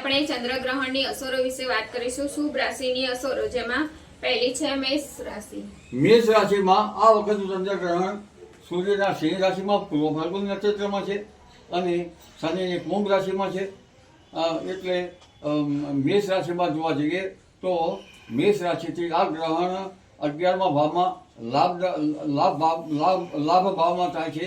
આપણે ચંદ્રગ્રહણની અસરો વિશે વાત કરીશું. શુભ રાશિની અસરો જેમાં પહેલી છે મેષ રાશિ. મેષ રાશિમાં આ વખતનું ચંદ્રગ્રહણ સૂર્યના સિંહ રાશિમાં પૂર્વ ફાલ્ગુન નક્ષત્રમાં છે અને શનિની કુંભ રાશિમાં છે. એટલે મેષ રાશિમાં જોવા જઈએ તો મેષ રાશિથી આ ગ્રહણ અગિયારમા ભાવમાં લાભ લાભ લાભ લાભ ભાવમાં થાય છે.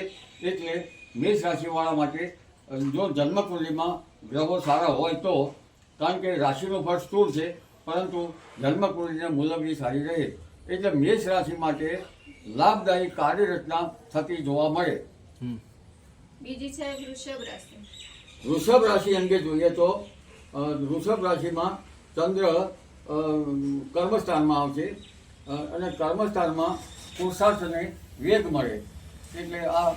એટલે મેષ રાશિવાળા માટે જો જન્મકુંડલીમાં ગ્રહો સારા હોય તો કારણ કે રાશિનું ફળ સ્થૂળ છે પરંતુ જન્મકુંડલીને મૂલવણી સારી રહે. એટલે મેષ રાશિ માટે લાભદાયી કાર્યરચના થતી જોવા મળે. બીજી છે વૃષભ રાશિ. વૃષભ રાશિ અંગે જોઈએ તો વૃષભ રાશિમાં ચંદ્ર કર્મસ્થાનમાં આવશે અને કર્મસ્થાનમાં પુરુષાર્થને વેગ મળે. એટલે આ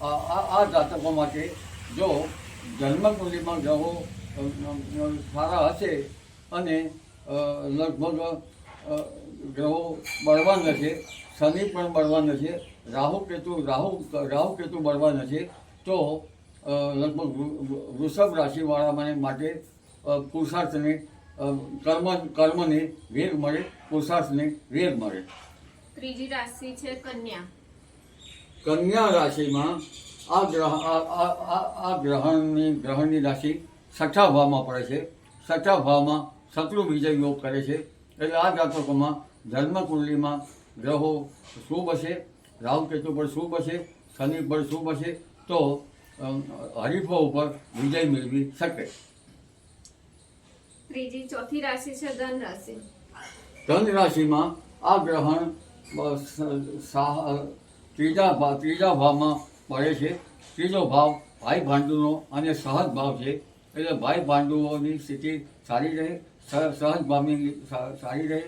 આ આ- આ જાતકો માટે જો જન્મકુંડલીમાં ગ્રહો સારા હશે અને લગભગ ગ્રહો બળવાન છે શનિ પણ બળવાન છે રાહુ કેતુ રાહુ રાહુ કેતુ બળવાન છે તો લગભગ વૃષભ રાશિવાળા માટે અ, પુરુષાર્થને કર્મ કર્મને વેગ મળે પુરુષાર્થને વેગ મળે. ત્રીજી રાશિ છે કન્યા. કન્યા રાશિમાં આ ગ્રહ આ ગ્રહણની ગ્રહણની રાશિ છઠ્ઠા ભાવમાં પડે છે. છઠ્ઠા ભાવમાં શત્રુ વિજય યોગ કરે છે. એટલે આ જાતકોમાં જન્મકુંડલીમાં ગ્રહો શુભ હશે રાહુકેતુ પર શુભ હશે શનિ પર શુભ હશે તો હરીફો ઉપર વિજય મેળવી શકે. ત્રીજી ચોથી રાશિ છે ધન રાશિ. ધન રાશિમાં આ ગ્રહણ ત્રીજા ત્રીજા ભાવમાં પડે છે. ત્રીજો ભાવ ભાઈ ભાંડુનો અને સહજ ભાવ છે. એટલે ભાઈ ભાંડુઓની સ્થિતિ સારી રહે સહજ ભાવની સારી રહે.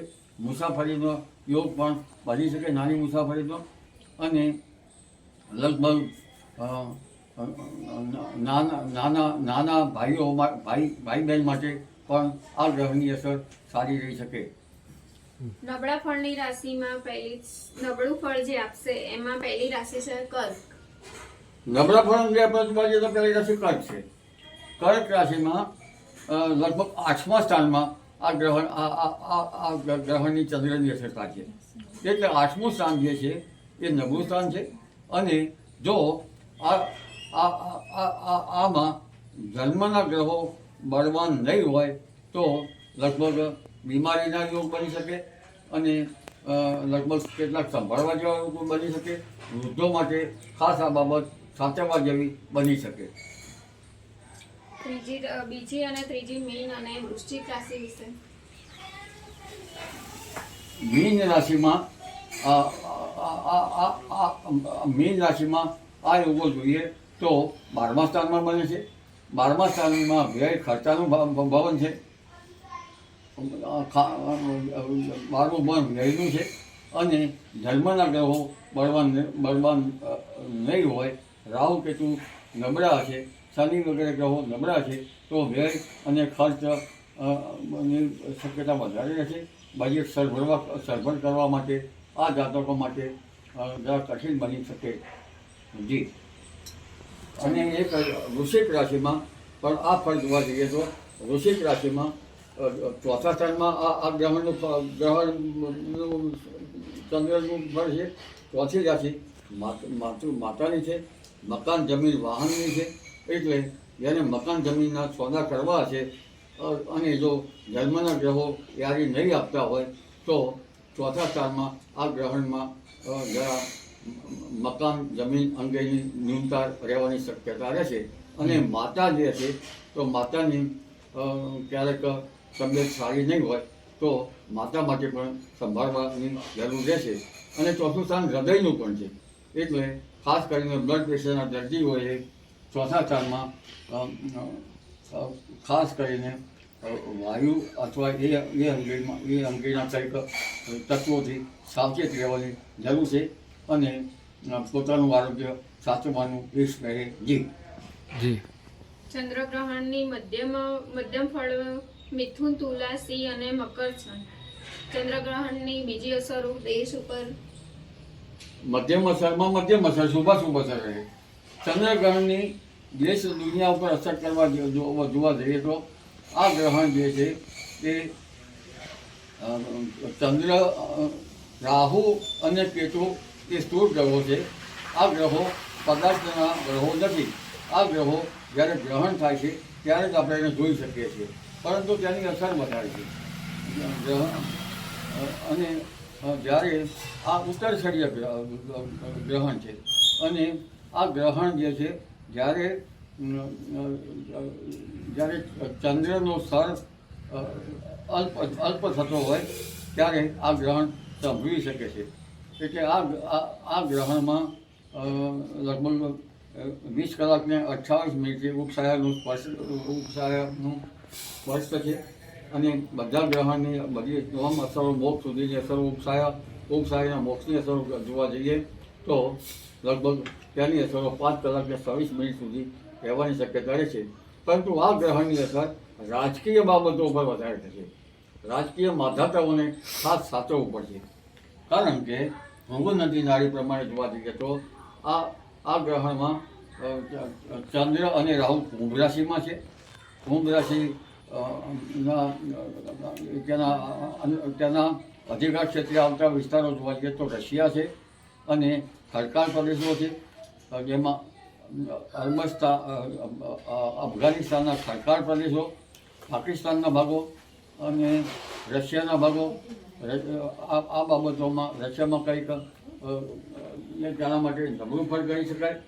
મુસાફરીનો યોગ પણ બની શકે નાની મુસાફરીનો. અને લગભગ નાના નાના નાના ભાઈઓ ભાઈ ભાઈ બહેન માટે પણ આ ગ્રહની અસર સારી રહી શકે. નબળા ફળની રાશિમાં પહેલી નબળું ફળ જે આપશે, એમાં પહેલી રાશિ છે કર્ક. નબળા ફળ અંગે પ્રતિભાજી તો પહેલી રાશિ કર્ક છે. કર્ક રાશિમાં લગભગ આઠમા સ્થાનમાં આ ગ્રહણ, આ ગ્રહણની ચંદ્રની અસરતા છે. એટલે આઠમું સ્થાન જે છે, એ નબળું સ્થાન છે. અને જો આ- આમાં જન્મના ગ્રહો બળવાન નહીં હોય, તો લગભગ બીમારીના યોગ બની શકે અને લગભગ કેટલાક સંભાળવા જેવા યોગ બની શકે. વૃદ્ધો માટે ખાસ આ બાબત સાચવવા જેવી બની શકે. ત્રીજી બીજી અને ત્રીજી મીન અને વૃશ્ચિક રાશિ વિશે. મીન રાશિમાં મીન રાશિમાં આ યોગો જોઈએ તો બારમા સ્થાનમાં બને છે. બારમા સ્થાનમાં વ્યય ખર્ચાનું ભવન છે. બારમું ભવન વ્યયનું છે અને ધર્મના ગ્રહો બળવાન બળવાન નહીં હોય રાહુ કેતુ નબળા છે, શનિ વગેરે ગ્રહો નબળા છે, તો વ્યય અને ખર્ચની શક્યતા વધારે રહેશે. બજેટ સરભરવા, સરભર કરવા માટે, આ જાતકો માટે જરા કઠિન બની શકે. જી. અને એક વૃશ્ચિક રાશિમાં, પણ આ ફળ જોવા જઈએ તો, વૃશ્ચિક રાશિમાં ચોથા સ્થાનમાં આ આ ગ્રહણનું ગ્રહણનું ચંદ્રનું ફળ છે. ચોથી રાશિ માતૃ, માતાની છે. મકાન જમીન વાહનની છે. એટલે જેને મકાન જમીનના સોદા કરવા છે અને જો જન્મના ગ્રહો યારી નહીં આપતા હોય તો ચોથા સ્થાનમાં આ ગ્રહણમાં જરા મકાન જમીન અંગેની ન્યૂનતા રહેવાની શક્યતા રહેશે. અને માતા જે છે તો માતાની ક્યારેક તબિયત સારી નહીં હોય તો માતા માટે પણ સંભાળવાની જરૂર રહેશે. અને ચોથું સ્થાન હૃદયનું પણ છે. એટલે ખાસ કરીને બ્લડ પ્રેશરના દર્દીઓએ ચોથા અ, ખાસ કરીને વાયુ અથવા એ એ અંગેમાં એ અંગેના કંઈક તત્વોથી સાવચેત રહેવાની જરૂર છે અને પોતાનું આરોગ્ય સાચવવાનું એ રહે જી. જી. ચંદ્રગ્રહણની મધ્યમ મધ્યમ ફળ મિથુન તુલા સિંહ અને મકર છે. ચંદ્રગ્રહણની બીજી અસરો દેશ ઉપર મધ્યમ અસરમાં મધ્યમ અસર શુભાશુભ અસર રહે. ચંદ્રગ્રહણની દેશ દુનિયા ઉપર અસર કરવા જોવા જઈએ તો આ ગ્રહણ જે છે તે ચંદ્ર રાહુ અને કેતુ એ સ્થૂળ ગ્રહો છે. આ ગ્રહો પદાર્થના ગ્રહો નથી. આ ગ્રહો જ્યારે ગ્રહણ થાય છે ત્યારે જ આપણે એને જોઈ શકીએ છીએ. પરંતુ તેની અસર વધારે છે. ગ્રહણ અને જ્યારે આ ઉત્તરછડીય ગ્રહણ છે. અને આ ગ્રહણ જે છે, જ્યારે જ્યારે ચંદ્રનો સર અલ્પ અલ્પ થતો હોય, ત્યારે આ ગ્રહણ સંભવી શકે છે. એટલે આ, આ- ગ્રહણમાં લગભગ વીસ કલાકને અઠ્ઠાવીસ મિનિટે ઉપસાયાનું સ્પર્શ ઉપસાયાનું સ્પર્શ છે. અને બધા ગ્રહણની બધી તમામ અસરો, મોક્ષ સુધીની અસરો ઉપસાયા. ઉપસાયના મોક્ષની અસરો જોવા જઈએ તો લગભગ તેની અસરો પાંચ કલાકને છવ્વીસ મિનિટ સુધી રહેવાની શક્યતા રહે છે. પરંતુ આ ગ્રહણની અસર રાજકીય બાબતો ઉપર વધારે થશે. રાજકીય માધાતાઓને ખાસ સાચવવું પડશે. કારણ કે ભંગુ નદી નાળી પ્રમાણે જોવા જઈએ તો આ આ ગ્રહણમાં ચંદ્ર અને રાહુ કુંભ રાશિમાં છે. કુંભ રાશિ તેના તેના અધિકાર ક્ષેત્રે આવતા વિસ્તારો જોવા જઈએ તો રશિયા છે અને સરકાર પ્રદેશો છે. જેમાં અરબસ્તા અ, અ, અફઘાનિસ્તાનના સરકાર પ્રદેશો પાકિસ્તાનના ભાગો અને રશિયાના ભાગો આ બાબતોમાં રશિયામાં કંઈક તેના માટે નબળું ફળ કરી શકાય.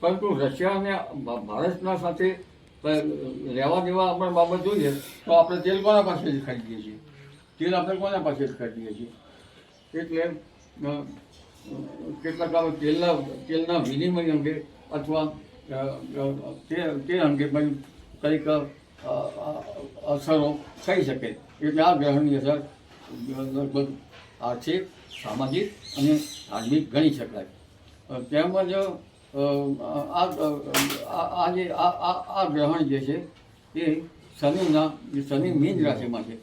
પરંતુ રશિયા અને ભારતના સાથે લેવા દેવા આપણે બાબત જોઈએ, તો આપણે તેલ કોના પાસેથી ખરીદીએ છીએ? તેલ આપણે કોના પાસેથી ખરીદીએ છીએ? એટલે કેટલાક આપણે તેલના તેલના વિનિમય અંગે અથવા તે તે અંગે પણ કંઈક અસરો થઈ શકે. એટલે આ ગ્રહણની અસર લગભગ આર્થિક સામાજિક અને ધાર્મિક ગણી શકાય. તેમજ આ જે આ ગ્રહણ જે છે એ શનિના શનિ મીન રાશિમાં છે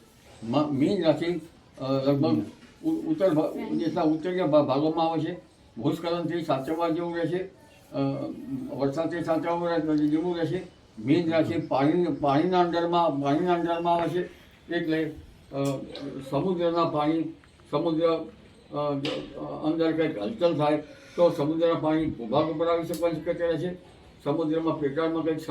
મીન રાશિ લગભગ ઉત્તર દેશના ઉત્તરીય ભાગોમાં આવે છે ભૂસ્ખલનથી સાચવવા જેવું રહેશે વરસાદથી સાચવવા જેવું રહેશે મીન રાશિ પાણી પાણીના અંદરમાં પાણીના અંદરમાં આવે છે એટલે સમુદ્રના પાણી સમુદ્ર અંદર કંઈક હલચલ થાય તો સમુદ્રના પાણી ભૂભાગ ઉપર આવી શકવાની શક્યતા છે. સમુદ્રમાં પેટાળમાં કંઈક